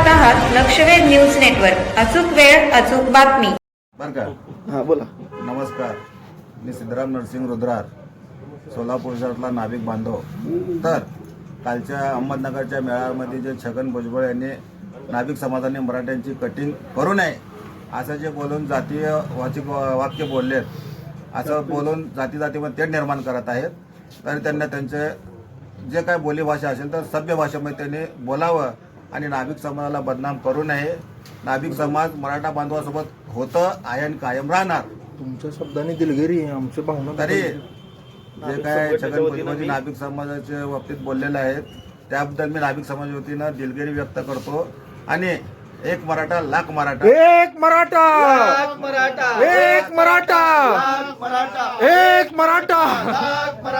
लक्षवेध news network. अचूक वेळ अचूक बातमी. बरं का? हा बोला. नमस्कार. मी सिद्धराम नरसिंग रुद्रार सोलापूर शहरातला नाभिक बांधव. तर कालच्या अहमदनगरच्या मेळाव्यामध्ये जे छगन भुजबळ यांनी नाभिक समाजाने मराठ्यांची कटिंग करू नये असं जे बोलून जातीय वाचिक वाक्य बोललेत असं बोलून जाती जातीमध्ये तेढ निर्माण करत आहेत. तर त्यांना त्यांचे जे काय बोलीभाषा असेल तर सभ्य भाषेमध्ये त्यांनी बोलावं आणि नाभिक समाजाला बदनाम करू नये. नाभिक समाज मराठा बांधवासोबत होतं आहे आणि कायम राहणार. तुमच्या शब्दाने दिलगिरी आमच्या भावना तरी जे काय छगन भुजबळजी नाभिक समाजाच्या बाबतीत बोललेले आहेत त्याबद्दल मी नाभिक समाजाच्या वतीनं दिलगिरी व्यक्त करतो. आणि एक मराठा लाख मराठा. एक मराठा! एक मराठा! एक मराठा! बस